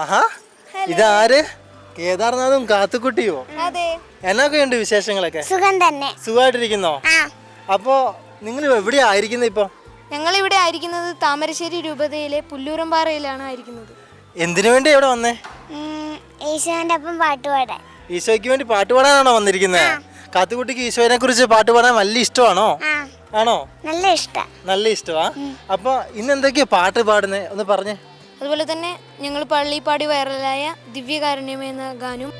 ആഹാ ഇതാര്? കേദാർനാഥും കാത്തുക്കുട്ടിയോ? എന്നൊക്കെയുണ്ട് വിശേഷങ്ങളൊക്കെ? സുഖം തന്നെ. സുഖമായിട്ടിരിക്കുന്നോ അപ്പോ നിങ്ങൾ എവിടെയാ ആയിരിക്കുന്നത് ഇപ്പൊ? ഞങ്ങളിവിടെ ആയിരിക്കുന്നത് താമരശ്ശേരി രൂപതയിലെ പുല്ലൂരമ്പാറയിലാണ് ആയിരിക്കുന്നത്. എന്തിനു വേണ്ടി ഇവിടെ വന്നേ? ഈശോന്റെ ഒപ്പം പാട്ട് പാടാൻ. ഈശോയ്ക്ക് വേണ്ടി പാട്ട് പാടാനാണോ വന്നിരിക്കുന്നത് കാത്തുകുട്ടിക്ക് ഈശോനെ കുറിച്ച് പാട്ട് പാടാൻ വലിയ ഇഷ്ടമാണോ? ആണോ? നല്ല ഇഷ്ടം. നല്ല ഇഷ്ടമാ. അപ്പൊ ഇന്ന് എന്തൊക്കെയാ പാട്ട് പാടുന്നേ? ഒന്ന് പറഞ്ഞേ. അതുപോലെ തന്നെ ഞങ്ങൾ പള്ളിപ്പാടി വൈറലായ ദിവ്യകാരുണ്യം എന്ന ഗാനം